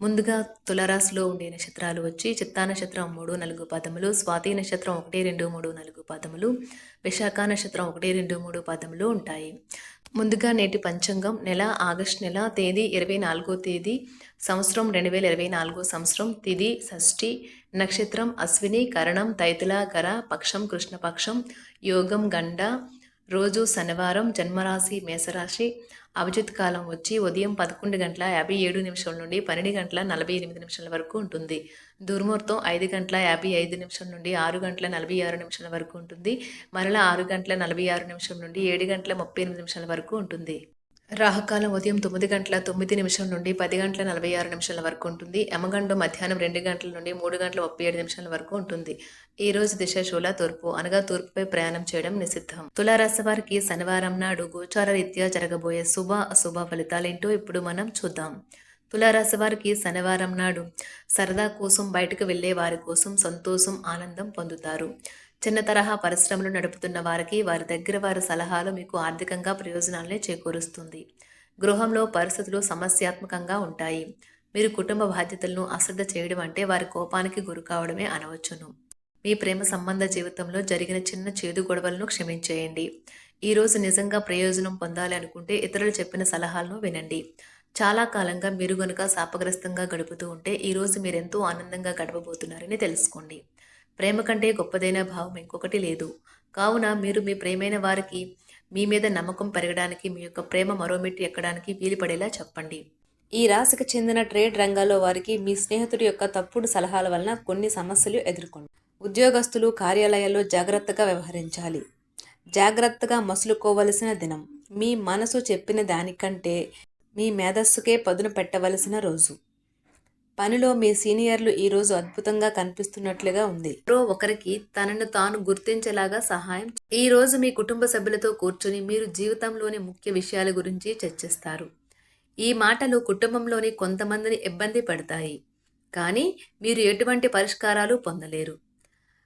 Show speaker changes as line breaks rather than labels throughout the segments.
ముందుగా తులరాశిలో ఉండే నక్షత్రాలు వచ్చి చిత్తా నక్షత్రం మూడు నాలుగు పదములు స్వాతి నక్షత్రం ఒకటి రెండు మూడు నాలుగు పదములు విశాఖ నక్షత్రం ఒకటి రెండు మూడు పదములు ఉంటాయి. ముందుగా నేటి పంచాంగం నెల ఆగస్ట్ నెల తేదీ ఇరవై నాలుగో తేదీ సంవత్సరం రెండు వేల ఇరవై నాలుగో సంవత్సరం తిది షష్ఠి నక్షత్రం అశ్విని కరణం తైతుల కర పక్షం కృష్ణపక్షం యోగం గండ రోజు శనివారం జన్మరాశి మేషరాశి. అభిజిత్ కాలం వచ్చి ఉదయం పదకొండు గంటల యాభై ఏడు నిమిషాల నుండి పన్నెండు గంటల నలభై ఎనిమిది నిమిషాల వరకు ఉంటుంది. దుర్ముహూర్తం ఐదు గంటల యాభై ఐదు నిమిషం నుండి ఆరు గంటల నలభై ఆరు నిమిషాల వరకు ఉంటుంది. మరలా ఆరు గంటల నలభై ఆరు నిమిషం నుండి ఏడు గంటల ముప్పై ఎనిమిది నిమిషాల వరకు ఉంటుంది. రాహకాలం ఉదయం తొమ్మిది గంటల తొమ్మిది నిమిషం నుండి పది గంటల నలభై ఆరు నిమిషాల వరకు ఉంటుంది. యమగండం మధ్యాహ్నం రెండు గంటల నుండి మూడు గంటల ముప్పై ఏడు నిమిషాల వరకు ఉంటుంది. ఈ రోజు దిశ శూల తూర్పు. అనగా తూర్పుపై ప్రయాణం చేయడం నిషిద్ధం. తులారాశి వారికి శనివారం నాడు గోచార రీత్యా జరగబోయే శుభ అశుభ ఫలితాలేంటో ఇప్పుడు మనం చూద్దాం. తులారాశి వారికి శనివారం నాడు సరదా కోసం బయటకు వెళ్ళే వారి కోసం సంతోషం ఆనందం పొందుతారు. చిన్న తరహా పరిశ్రమలు నడుపుతున్న వారికి వారి దగ్గర వారి సలహాలు మీకు ఆర్థికంగా ప్రయోజనాలనే చేకూరుస్తుంది. గృహంలో పరిస్థితులు సమస్యాత్మకంగా ఉంటాయి. మీరు కుటుంబ బాధ్యతలను అశ్రద్ధ చేయడం అంటే వారి కోపానికి గురి కావడమే అనవచ్చును. మీ ప్రేమ సంబంధ జీవితంలో జరిగిన చిన్న చేదు గొడవలను క్షమించేయండి. ఈరోజు నిజంగా ప్రయోజనం పొందాలి అనుకుంటే ఇతరులు చెప్పిన సలహాలను వినండి. చాలా కాలంగా మీరు గనుక శాపగ్రస్తంగా గడుపుతూ ఉంటే ఈరోజు మీరెంతో ఆనందంగా గడపబోతున్నారని తెలుసుకోండి. ప్రేమ కంటే గొప్పదైన భావం ఇంకొకటి లేదు. కావున మీరు మీ ప్రేమైన వారికి మీ మీద నమ్మకం పెరగడానికి మీ యొక్క ప్రేమ మరో ఎక్కడానికి వీలు పడేలా చెప్పండి. ఈ రాశికి చెందిన ట్రేడ్ రంగాల్లో వారికి మీ స్నేహితుడి యొక్క తప్పుడు సలహాల వలన కొన్ని సమస్యలు ఎదుర్కొండి. ఉద్యోగస్తులు కార్యాలయాల్లో జాగ్రత్తగా వ్యవహరించాలి. జాగ్రత్తగా మసులుకోవలసిన దినం. మీ మనసు చెప్పిన దానికంటే మీ మేధస్సుకే పదును పెట్టవలసిన రోజు. పనిలో మీ సీనియర్లు ఈరోజు అద్భుతంగా కనిపిస్తున్నట్లుగా ఉంది. ఎవరో ఒకరికి తనను తాను గుర్తించేలాగా సహాయం ఈ రోజు మీ కుటుంబ సభ్యులతో కూర్చుని మీరు జీవితంలోని ముఖ్య విషయాల గురించి చర్చిస్తారు. ఈ మాటలు కుటుంబంలోని కొంతమందిని ఇబ్బంది పడతాయి. కానీ మీరు ఎటువంటి పరిష్కారాలు పొందలేరు.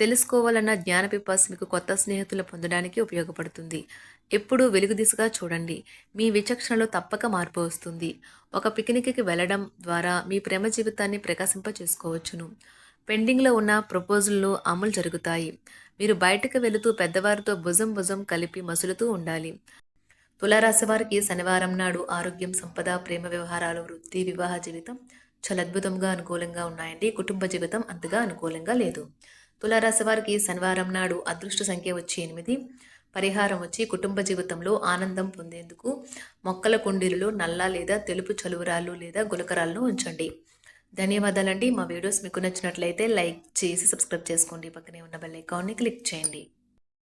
తెలుసుకోవాలన్న జ్ఞాన పిపాస్ మీకు కొత్త స్నేహితులు పొందడానికి ఉపయోగపడుతుంది. ఎప్పుడూ వెలుగు దిశగా చూడండి. మీ విచక్షణలో తప్పక మార్పు వస్తుంది. ఒక పిక్నిక్కి వెళ్ళడం ద్వారా మీ ప్రేమ జీవితాన్ని ప్రకాశింప చేసుకోవచ్చును పెండింగ్లో ఉన్న ప్రపోజల్లు అమలు జరుగుతాయి. మీరు బయటకు వెళుతూ పెద్దవారితో భుజం భుజం కలిపి మసులుతూ ఉండాలి. తులారాశి వారికి శనివారం నాడు ఆరోగ్యం సంపద ప్రేమ వ్యవహారాలు వృత్తి వివాహ జీవితం చాలా అద్భుతంగా అనుకూలంగా ఉన్నాయండి. కుటుంబ జీవితం అంతగా అనుకూలంగా లేదు. తులారాశి వారికి శనివారం నాడు అదృష్ట సంఖ్య వచ్చి ఎనిమిది. పరిహారం వచ్చి కుటుంబ జీవితంలో ఆనందం పొందేందుకు మొక్కల కుండీలలో నల్ల లేదా తెలుపు చలువరాళ్ళు లేదా గులకరాలను ఉంచండి. ధన్యవాదాలండి. మా వీడియోస్ మీకు నచ్చినట్లయితే లైక్ చేసి సబ్స్క్రైబ్ చేసుకోండి. పక్కనే ఉన్న బెల్ ఐకాన్ని క్లిక్ చేయండి.